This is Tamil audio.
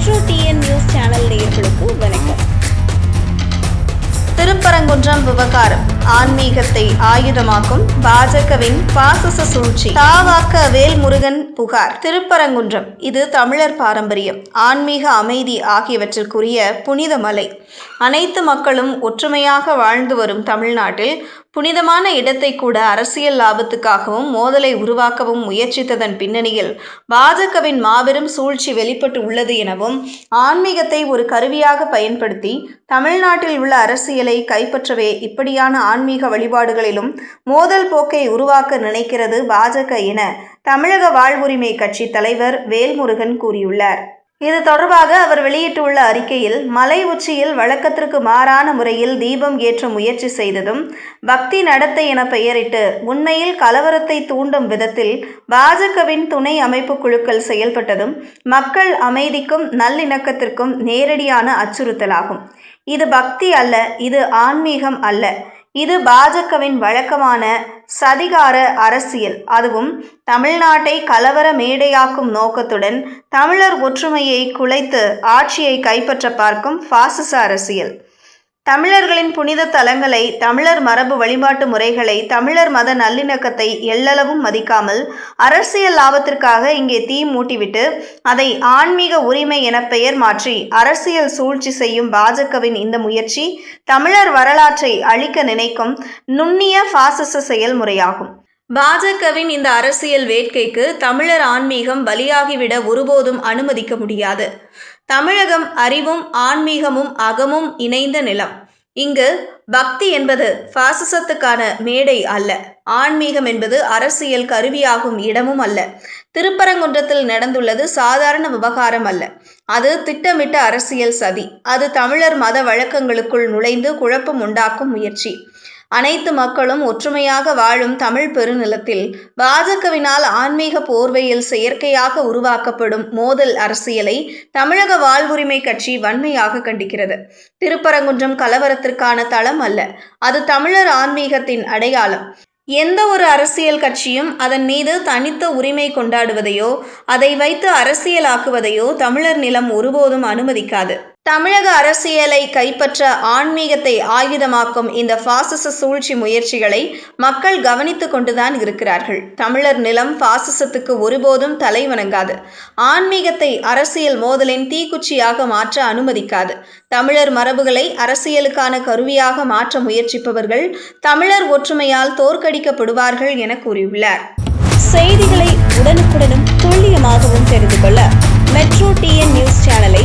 மெட்ரோ டிஎன் நியூஸ் சேனல் நேயர்களுக்கு வணக்கம். திருப்பரங்குன்றம் விவகாரம். ஆன்மீகத்தை ஆயுதமாக்கும் பாஜகவின் பாசச சூழ்ச்சி. தாவாக்க வேல்முருகன் புகார். திருப்பரங்குன்றம். இது தமிழர் பாரம்பரியம். ஆன்மீக அமைதி ஆகியவற்றிற்குரிய புனித மலை. அனைத்து மக்களும் ஒற்றுமையாக வாழ்ந்து வரும் தமிழ்நாட்டில் புனிதமான இடத்தை கூட அரசியல் லாபத்துக்காகவும் மோதலை உருவாக்கவும் முயற்சித்ததன் பின்னணியில் பாஜகவின் மாபெரும் சூழ்ச்சி வெளிப்பட்டு உள்ளது எனவும் ஆன்மீகத்தை ஒரு கருவியாக பயன்படுத்தி தமிழ்நாட்டில் உள்ள அரசியலை கைப்பற்றவே இப்படியான ஆன்மீக வழிபாடுகளிலும் மோதல் போக்கை உருவாக்க நினைக்கிறது பாஜக என தமிழக வாழ்வுரிமை கட்சி தலைவர் வேல்முருகன் கூறியுள்ளார். இது தொடர்பாக அவர் வெளியிட்டுள்ள அறிக்கையில் மலை உச்சியில் வழக்கத்திற்கு மாறான முறையில் தீபம் ஏற்ற முயற்சி செய்ததும் பக்தி நடத்தை என பெயரிட்டு உண்மையில் கலவரத்தை தூண்டும் விதத்தில் பாஜகவின் துணை அமைப்பு குழுக்கள் செயல்பட்டதும் மக்கள் அமைதிக்கும் நல்லிணக்கத்திற்கும் நேரடியான அச்சுறுத்தலாகும். இது பக்தி அல்ல இது ஆன்மீகம் அல்ல. இது பாஜகவின் வழக்கமான சதிகார அரசியல். அதுவும் தமிழ்நாட்டை கலவர மேடையாக்கும் நோக்கத்துடன் தமிழர் ஒற்றுமையை குலைத்து ஆட்சியை கைப்பற்ற பார்க்கும் பாசிச அரசியல். தமிழர்களின் புனித தலங்களை தமிழர் மரபு வழிபாட்டு முறைகளை தமிழர் மத நல்லிணக்கத்தை எள்ளளவும் மதிக்காமல் அரசியல் லாபத்திற்காக இங்கே தீ மூட்டிவிட்டு அதை ஆன்மீக உரிமை என பெயர் மாற்றி அரசியல் சூழ்ச்சி செய்யும் பாஜகவின் இந்த முயற்சி தமிழர் வரலாற்றை அழிக்க நினைக்கும் நுண்ணிய பாசிச செயல்முறையாகும். பாஜகவின் இந்த அரசியல் வேட்கைக்கு தமிழர் ஆன்மீகம் பலியாகிவிட ஒருபோதும் அனுமதிக்க முடியாது. தமிழகம் அறிவும் ஆன்மீகமும் அகமும் இணைந்த நிலம். இங்கு பக்தி என்பது பாசிசத்துக்கான மேடை அல்ல. ஆன்மீகம் என்பது அரசியல் கருவியாகும் இடமும் அல்ல. திருப்பரங்குன்றத்தில் நடந்துள்ளது சாதாரண விவகாரம் அல்ல. அது திட்டமிட்ட அரசியல் சதி. அது தமிழர் மத வழக்கங்களுக்குள் நுழைந்து குழப்பம் உண்டாக்கும் முயற்சி. அனைத்து மக்களும் ஒற்றுமையாக வாழும் தமிழ் பெருநிலத்தில் பாஜகவினால் ஆன்மீக போர்வையில் செயற்கையாக உருவாக்கப்படும் மோதல் அரசியலை தமிழக வாழ்வுரிமை கட்சி வன்மையாக கண்டிக்கிறது. திருப்பரங்குன்றம் கலவரத்திற்கான தளம் அல்ல அது தமிழர் ஆன்மீகத்தின் அடையாளம். எந்த ஒரு அரசியல் கட்சியும் அதன் மீது தனித்த உரிமை கொண்டாடுவதையோ அதை வைத்து அரசியலாக்குவதையோ தமிழர் நிலம் ஒருபோதும் அனுமதிக்காது. தமிழக அரசியலை கைப்பற்ற ஆன்மீகத்தை ஆயுதமாக்கும் இந்த பாசிச சூழ்ச்சி முயற்சிகளை மக்கள் கவனித்து கொண்டுதான் இருக்கிறார்கள். தமிழர் நிலம் பாசிசத்துக்கு ஒருபோதும் தலை வணங்காது. ஆன்மீகத்தை அரசியல் மோதலின் தீக்குச்சியாக மாற்ற அனுமதிக்காது. தமிழர் மரபுகளை அரசியலுக்கான கருவியாக மாற்ற முயற்சிப்பவர்கள் தமிழர் ஒற்றுமையால் தோற்கடிக்கப்படுவார்கள் என கூறியுள்ளார். செய்திகளை உடனுக்குடனும் துல்லியமாகவும் தெரிந்து கொள்ள மெட்ரோ டிஎன் நியூஸ் சேனலை